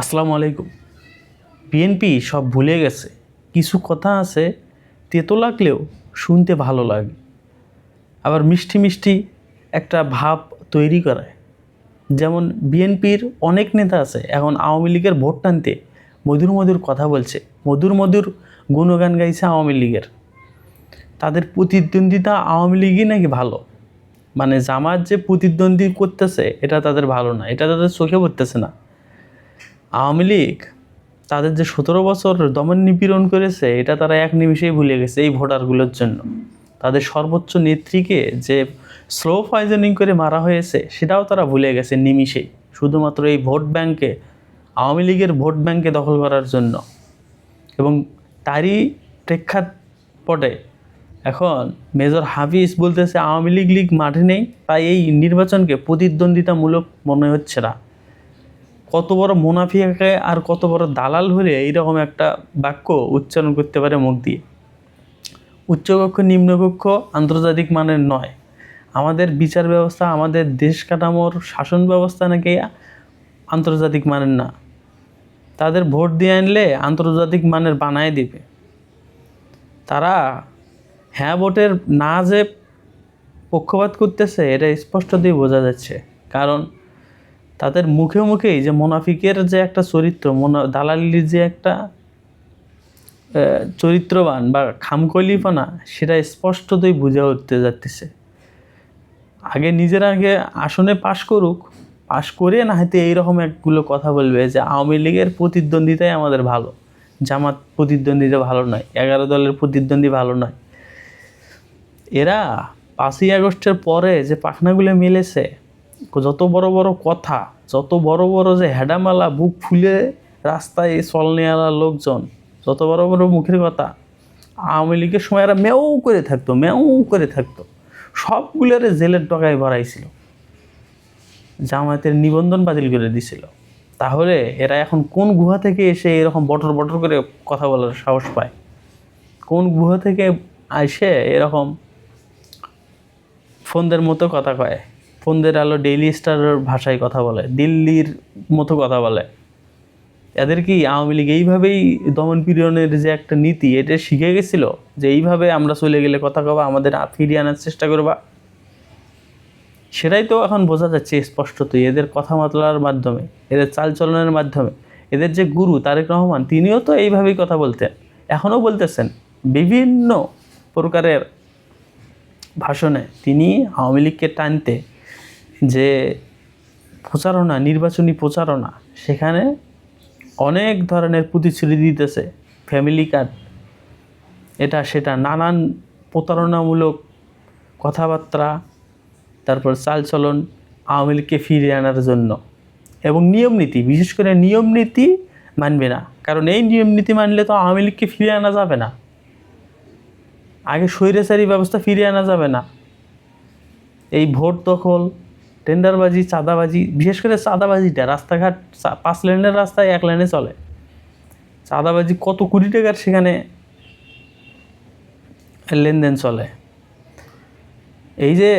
আসসালামু আলাইকুম। বিএনপি সব ভুলে গেছে। কিছু কথা আছে তেতো লাগলেও শুনতে ভালো লাগে। আবার মিষ্টি মিষ্টি একটা ভাব তৈরি করায়। যেমন বিএনপির অনেক নেতা আছে, এখন আওয়ামী লীগের ভোট টানতে মধুর মধুর কথা বলছে। মধুর মধুর গুণগান গাইছে আওয়ামী লীগের। তাদের প্রতিদ্বন্দ্বিতা আওয়ামী লীগই নাকি ভালো? মানে জামাত যে প্রতিদ্বন্দ্বী করতেছে, এটা তাদের ভালো না। এটা তাদের চোখে পড়তেছে না। আওয়ামী লীগ তাদের যে সতেরো বছর দমন নিপীড়ন করেছে, এটা তারা এক নিমিষেই ভুলে গেছে এই ভোটারগুলোর জন্য। তাদের সর্বোচ্চ নেত্রীকে যে স্লো পয়জনিং করে মারা হয়েছে, সেটাও তারা ভুলে গেছে নিমিষেই। শুধুমাত্র এই ভোট ব্যাংকে, আওয়ামী লীগের ভোট ব্যাংকে দখল করার জন্য। এবং তারই প্রেক্ষাপটে এখন মেজর হাফিজ বলতেছে, আওয়ামী লীগ লীগ মাঠে নেই। তাই এই নির্বাচনকে প্রতিদ্বন্দ্বিতামূলক মনে হচ্ছে না। কত বড় মুনাফিয়াকে আর কত বড় দালাল হলে এইরকম একটা বাক্য উচ্চারণ করতে পারে মুখ দিয়ে? উচ্চকক্ষ, নিম্নকক্ষ আন্তর্জাতিক মানের নয়। আমাদের বিচার ব্যবস্থা, আমাদের দেশ কাঠামোর শাসন ব্যবস্থা নাকি আন্তর্জাতিক মানের না? তাদের ভোট দিয়ে আনলে আন্তর্জাতিক মানের বানায় দিবে। তারা হ্যাঁ ভোটের না যে পক্ষপাত করতেছে, এটা স্পষ্টতই বোঝা যাচ্ছে। কারণ তাদের মুখে মুখেই যে মোনাফিকের যে একটা চরিত্র, মোনা, দালালির যে একটা চরিত্রবান বা খামকলিপনা সেটা স্পষ্টতই বুঝে উঠতে যাচ্ছে। আগে নিজের আগে আসনে পাশ করুক, পাশ করে না হয়তো এইরকম একগুলো কথা বলবে যে আওয়ামী লীগের প্রতিদ্বন্দ্বিতাই আমাদের ভালো, জামাত প্রতিদ্বন্দ্বিতা ভালো নয়, এগারো দলের প্রতিদ্বন্দ্বী ভালো নয়। এরা পাঁচই আগস্টের পরে যে পাখনাগুলো মেলেছে যত বড় বড় কথা, যত বড় বড় যে হেডামালা বুক ফুলে রাস্তায় চল নেওয়ালা লোকজন, যত বড় বড় মুখের কথা, আওয়ামী লীগের সময় এরা মেউ করে থাকতো, মেউ করে থাকতো। সবগুলোরে জেলের টকায় ভরাইছিল। জামায়াতের নিবন্ধন বাতিল করে দিছিল। তাহলে এরা এখন কোন গুহা থেকে এসে এরকম বটর বটর করে কথা বলার সাহস পায়? কোন গুহা থেকে এসে এরকম ফোনদের মতো কথা কয়? ফোনদের আলো ডেইলি স্টার ভাষায় কথা বলে, দিল্লির মতো কথা বলে। এদের কি আওয়ামী লীগ এইভাবেই দমন পীড়নের যে একটা নীতি, এটা শিখে গেছিল যে এইভাবে আমরা চলে গেলে কথা কবা, আমাদের ফিরিয়ে আনার চেষ্টা করবা? সেটাই তো এখন বোঝা যাচ্ছে স্পষ্টতই, এদের কথাবার্তার মাধ্যমে, এদের চালচলনের মাধ্যমে। এদের যে গুরু তারেক রহমান, তিনিও তো এইভাবেই কথা বলতেন, এখনও বলতেছেন বিভিন্ন প্রকারের ভাষণে তিনি আওয়ামী লীগকে টানতে যে প্রচারণা, নির্বাচনী প্রচারণা, সেখানে অনেক ধরনের প্রতিশ্রুতি দিতেছে ফ্যামিলি কার্ড এটা, সেটা নানান প্রতারণামূলক কথাবার্তা, তারপর চালচলন আওয়ামী লীগকে ফিরিয়ে আনার জন্য। এবং নিয়ম নীতি, বিশেষ করে নিয়ম নীতি মানবে না। কারণ এই নিয়ম নীতি মানলে তো আওয়ামী লীগকে ফিরিয়ে আনা যাবে না। আগে স্বৈরাচারী ব্যবস্থা ফিরিয়ে আনা যাবে না। এই ভোট দখল টেন্ডারবাজি, চাঁদাবাজি, বিশেষ করে চাঁদাবাজিটা, রাস্তাঘাট পাঁচ লেনের রাস্তায় এক লেনে চলে। চাঁদাবাজি কত কোটি টাকার সেখানে লেনদেন চলে। এই যে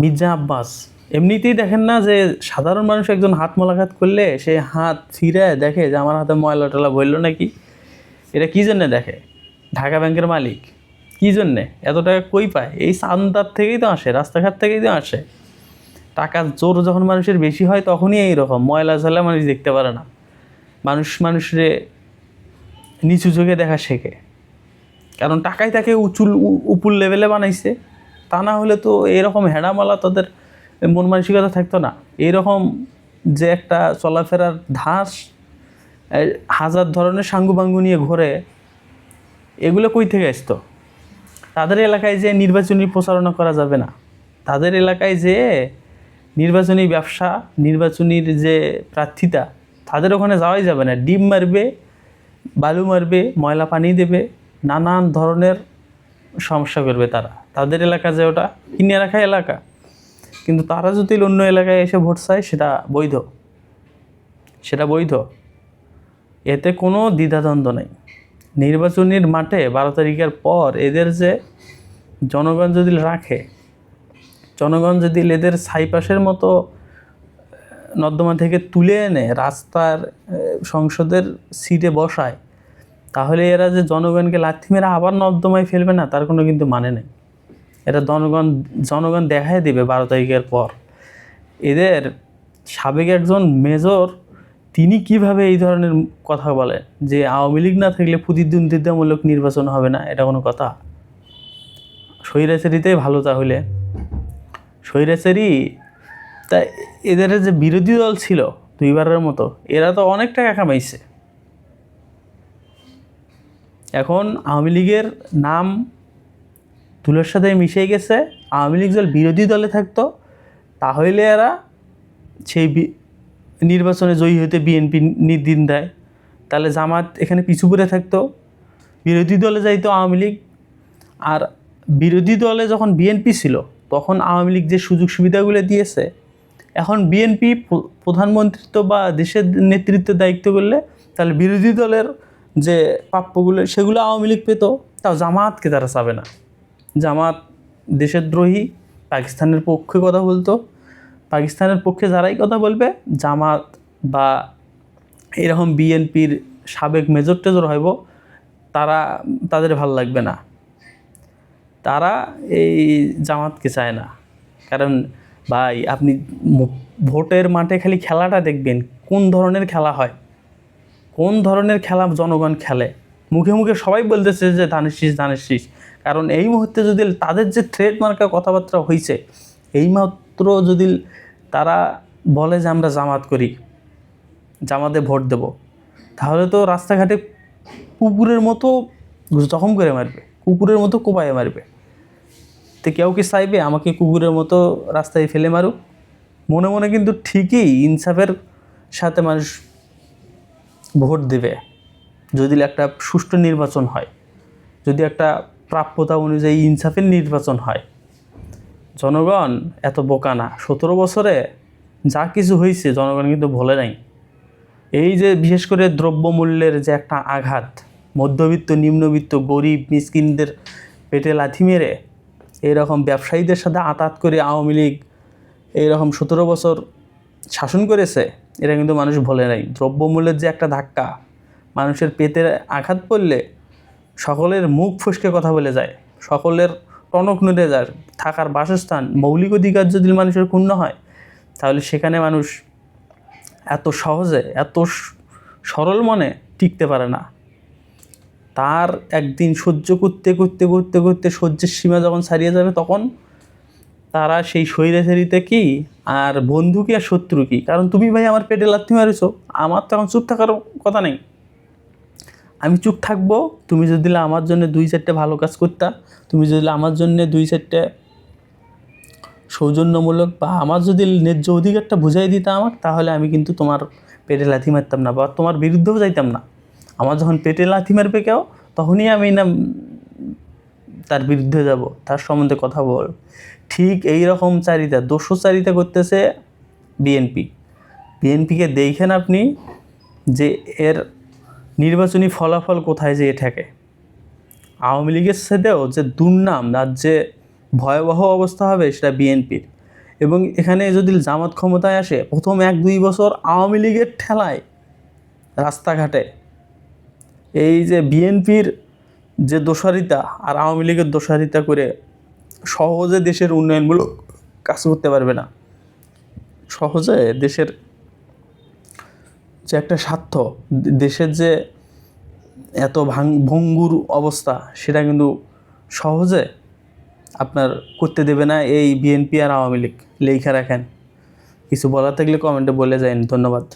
মির্জা আব্বাস, এমনিতেই দেখেন না যে সাধারণ মানুষ একজন হাত মোলাকাত করলে সে হাত ছিঁড়ে দেখে যে আমার হাতে ময়লা টলা বলল নাকি? এটা কী জন্যে দেখে? ঢাকা ব্যাংকের মালিক। কী জন্যে? এত টাকা কই পায়? এই চান্দার থেকেই তো আসে, রাস্তাঘাট থেকেই তো আসে। টাকার জোর যখন মানুষের বেশি হয়, তখনই এই রকম ময়লা ঝালা মানুষ দেখতে পারে না। মানুষ, মানুষরে নিচু চোখে দেখা শেখে। কারণ টাকাই তাকে উঁচুল উ- উপর লেভেলে বানাইছে। তা না হলে তো এরকম হেডামালা তাদের মন মানসিকতা থাকতো না। এইরকম যে একটা চলাফেরার ধাস হাজার ধরনের সাঙ্গু বাঙ্গু নিয়ে ঘোরে, এগুলো কই থেকে আসতো? তাদের এলাকায় যে নির্বাচনী প্রচারণা করা যাবে না। তাদের এলাকায় যে নির্বাচনী ব্যবসা, নির্বাচনীর যে প্রার্থিতা, তাদের ওখানে যাওয়াই যাবে না। ডিম মারবে, বালু মারবে, ময়লা পানি দেবে, নানান ধরনের সমস্যা করবে তারা। তাদের এলাকা যে ওটা, কিনে রাখা এলাকা। কিন্তু তারা যদি অন্য এলাকায় এসে ভোট চায়, সেটা বৈধ। সেটা বৈধ। এতে কোনো দ্বিধাদ্বন্দ্ব নেই। নির্বাচনের মাঠে বারো তারিখের পর এদের যে জনগণ যদি রাখে জনগণ যদি এদের সাইপাসের মতো নর্দমা থেকে তুলে এনে রাস্তার সংসদের সিটে বসায়, তাহলে এরা যে জনগণকে লাথি মেরে আবার নর্দমায় ফেলবে না, তার কোনো কিন্তু মানে নেই। এটা জনগণ জনগণ দেখাই দেবে বারো তারিখের পর। এদের সাবেক একজন মেজর, তিনি কীভাবে এই ধরনের কথা বলেন যে আওয়ামী লীগ না থাকলে প্রতিদ্বন্দ্বিতামূলক নির্বাচন হবে না, এটা কোনো কথা? স্বৈরাচারিতেই ভালো তাহলে। স্বৈরাচারী? তা এদের যে বিরোধী দল ছিল দুইবারের মতো, এরা তো অনেক টাকা কামাইছে। এখন আওয়ামী লীগের নাম তুলোর সাথে মিশে গেছে, আওয়ামী লীগ দল বিরোধী দলে থাকতো, তাহলে এরা সেই নির্বাচনে জয়ী হতে বিএনপি নির্দিন দেয়। তাহলে জামাত এখানে পিছু পড়ে থাকতো। বিরোধী দলে যাইতো আওয়ামী লীগ। আর বিরোধী দলে যখন বিএনপি ছিল তখন আওয়ামী লীগ যে সুযোগ সুবিধাগুলো দিয়েছে, এখন বিএনপি প্রধানমন্ত্রিত্ব বা দেশের নেতৃত্বের দায়িত্ব করলে তাহলে বিরোধী দলের যে প্রাপ্যগুলো, সেগুলো আওয়ামী লীগ পেত, তাও জামাতকে তারা চাবে না। জামাত দেশের দ্রোহী, পাকিস্তানের পক্ষে কথা বলতো। পাকিস্তানের পক্ষে যারাই কথা বলবে, জামাত বা এরকম বিএনপির সাবেক মেজর টেজর হইব, তারা, তাদের ভালো লাগবে না। তারা এই জামাতকে চায় না। কারণ ভাই, আপনি ভোটের মাঠে খালি খেলাটা দেখবেন, কোন ধরনের খেলা হয়। কোন ধরনের খেলা জনগণ খেলে। মুখে মুখে সবাই বলতেছে যে ধানের শীষ ধানের শীষ কারণ এই মুহূর্তে যদি তাদের যে থ্রেড মার্কা কথাবার্তা হয়েছে এই মাত্র যদি তারা বলে যে আমরা জামাত করি, জামাতে ভোট দেব, তাহলে তো রাস্তাঘাটে কুকুরের মতো জখম করে মারবে, কুকুরের মতো কোপায় মারবে। তো কেউ কি চাইবে? আমাকে কুকুরের মতো রাস্তায় ফেলে মারুক? মনে মনে কিন্তু ঠিকই ইনসাফের সাথে মানুষ ভোট দেবে। যদি একটা সুষ্ঠু নির্বাচন হয়, যদি একটা প্রাপ্যতা অনুযায়ী ইনসাফের নির্বাচন হয়। জনগণ এত বোকা না। সতেরো বছরে যা কিছু হয়েছে, জনগণ কিন্তু ভোলে নাই। এই যে বিশেষ করে দ্রব্যমূল্যের যে একটা আঘাত, মধ্যবিত্ত, নিম্নবিত্ত, গরিব, মিসকিনদের পেটে লাথি মেরে এরকম ব্যবসায়ীদের সাথে আতাত করে আওয়ামী লীগ এইরকম সতেরো বছর শাসন করেছে, এটা কিন্তু মানুষ ভোলে নাই। দ্রব্যমূল্যের যে একটা ধাক্কা, মানুষের পেটে আঘাত পড়লে সকলের মুখ ফসকে কথা বলে যায়, সকলের টনক নড়ে যায়, থাকার বাসস্থান, মৌলিক অধিকার যদি মানুষের ক্ষুণ্ণ হয়, তাহলে সেখানে মানুষ এত সহজে, এত সরল মনে টিকতে পারে না। তার একদিন সহ্য করতে করতে করতে করতে সহ্যের সীমা যখন ছাড়িয়ে যাবে তখন তারা সেই স্বৈরাচারিতে কি আর বন্ধু কি আর শত্রু কি? কারণ তুমি ভাই আমার পেটে লাথি মারিছো, আমার তো এখন চুপ থাকার কথা নেই। আমি চুপ থাকব, তুমি যদি আমার জন্য দুই চারটে ভালো কাজ করতা, তুমি যদি আমার জন্য দুই চারটে সৌজন্যমূলক বা আমার যদি ন্যায্য অধিকারটা বুঝাই দিতা আমার তাহলে আমি কিন্তু তোমার পেটে লাথি মারতাম না বা তোমার বিরুদ্ধেও যাইতাম না। আমার যখন পেটে লাথি মারবে কেউ, তখনই আমি না তার বিরুদ্ধে যাব, তার সম্বন্ধে কথা বল। ঠিক এই রকম চারিতা দোষো চারিতা করতেছে বিএনপি বিএনপিকে দেখেন আপনি যে এর নির্বাচনী ফলাফল কোথায় যেয়ে থাকে আওয়ামী লীগের সাথেও যে দুর্নাম, আর যে ভয়াবহ অবস্থা হবে সেটা বিএনপির এবং এখানে যদি জামাত ক্ষমতায় আসে, প্রথম এক দুই বছর আওয়ামী লীগের ঠেলায় রাস্তাঘাটে এই যে বিএনপির যে দোষারিতা আর আওয়ামী লীগের দোষারিতা করে সহজে দেশের উন্নয়নমূলক কাজ করতে পারবে না। সহজে দেশের যে একটা স্বার্থ, দেশের যে এত ভাং ভঙ্গুর অবস্থা, সেটা কিন্তু সহজে আপনার করতে দেবে না এই বিএনপি আর আওয়ামী লীগ। লেখা রাখেন। কিছু বলার থাকলে কমেন্টে বলে যান ধন্যবাদ।